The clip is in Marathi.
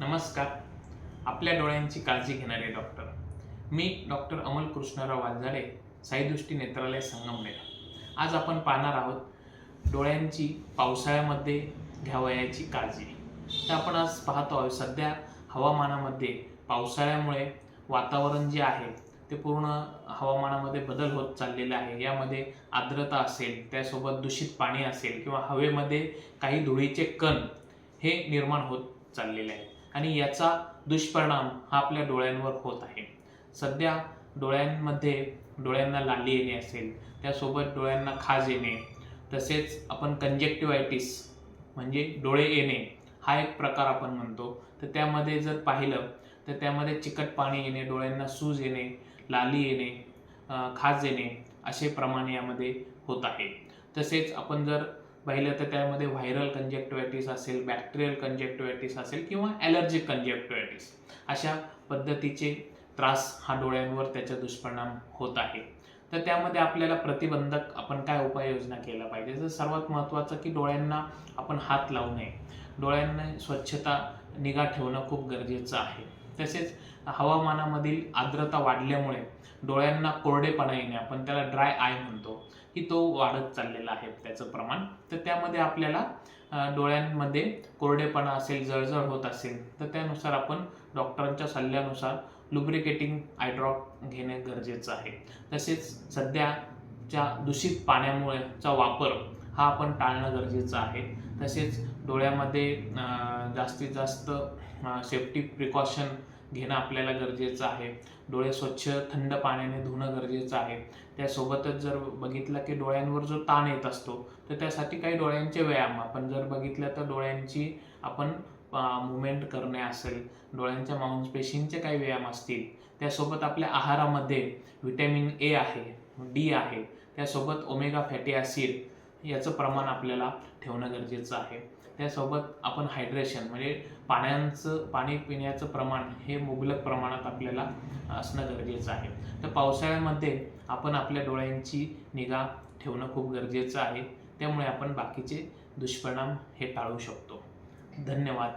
नमस्कार. आपल्या डोळ्यांची काळजी घेणारे डॉक्टर. मी डॉक्टर अमल कृष्णराव वालझाडे साईदृष्टी नेत्रालय संगमनेर. आज आपण पाहणार आहोत डोळ्यांची पावसाळ्यामध्ये घ्यावयाची काळजी. तर आपण आज पाहतो आहोत सध्या हवामानामध्ये पावसाळ्यामुळे वातावरण जे आहे ते पूर्ण हवामानामध्ये बदल होत चाललेला आहे. यामध्ये आर्द्रता असेल त्यासोबत दूषित पाणी असेल किंवा हवेमध्ये काही धुळीचे कण हे निर्माण होत चाललेले आहे आणि याचा दुष्परिणाम हा आपल्या डोळ्यांवर होत आहे. सध्या डोळ्यांमध्ये डोळ्यांना लाली येणे असेल त्यासोबत डोळ्यांना खाज येणे तसेच आपण कंजेक्टिव्हायटिस म्हणजे डोळे येणे हा एक प्रकार आपण म्हणतो. तर त्यामध्ये जर पाहिलं तर त्यामध्ये चिकट पाणी येणे डोळ्यांना सूज येणे लाली येणे खाज येणे असे प्रमाण यामध्ये होत आहे. तसेच आपण जर पाहिलं तर त्यामध्ये व्हायरल कंजेक्टिव्हायटिस असेल बॅक्टेरियल कंजेक्टिव्हायटिस असेल किंवा ॲलर्जिक कंजेक्टिव्हायटिस अशा पद्धतीचे त्रास हा डोळ्यांवर त्याचा दुष्परिणाम होत आहे. तर त्यामध्ये आपल्याला प्रतिबंधक आपण काय उपाययोजना केल्या पाहिजे? तर सर्वात महत्त्वाचं की डोळ्यांना आपण हात लावू नये. डोळ्यांना स्वच्छता निगा ठेवणं खूप गरजेचं आहे. तसेच हवामानामधील आर्द्रता वाढल्यामुळे डोळ्यांना कोरडेपणा येणे आपण त्याला ड्राय आय म्हणतो की तो वाढत चाललेला आहे त्याचं प्रमाण. तर त्यामध्ये आपल्याला डोळ्यांमध्ये कोरडेपणा असेल जळजळ होत असेल तर त्यानुसार आपण डॉक्टरांच्या सल्ल्यानुसार लुब्रिकेटिंग आयड्रॉप घेणे गरजेचं आहे. तसेच सध्याच्या दूषित पाण्यामुळेचा वापर हा आपण टाळणं गरजेचं आहे. तसेच डोळ्यामध्ये जास्तीत जास्त सेफ्टी प्रिकॉशन घेणं आपल्याला गरजेचं आहे. डोळे स्वच्छ थंड पाण्याने धुणं गरजेचं आहे. त्यासोबतच जर बघितलं की डोळ्यांवर जो ताण येत असतो तर त्यासाठी काही डोळ्यांचे व्यायाम. आपण जर बघितलं तर डोळ्यांची आपण मुवमेंट करणे असेल डोळ्यांच्या मांसपेशींचे काही व्यायाम असतील त्यासोबत आपल्या आहारामध्ये व्हिटॅमिन ए आहे डी आहे त्यासोबत ओमेगा फॅटी ॲसिड याचं प्रमाण आपल्याला ठेवणं गरजेचं आहे. त्यासोबत आपण हायड्रेशन म्हणजे पाण्याचं पाणी पिण्याचं प्रमाण हे मुबलक प्रमाणात आपल्याला असणं गरजेचं आहे. तर पावसाळ्यामध्ये आपण आपल्या डोळ्यांची निगा ठेवणं खूप गरजेचं आहे. त्यामुळे आपण बाकीचे दुष्परिणाम हे टाळू शकतो. धन्यवाद.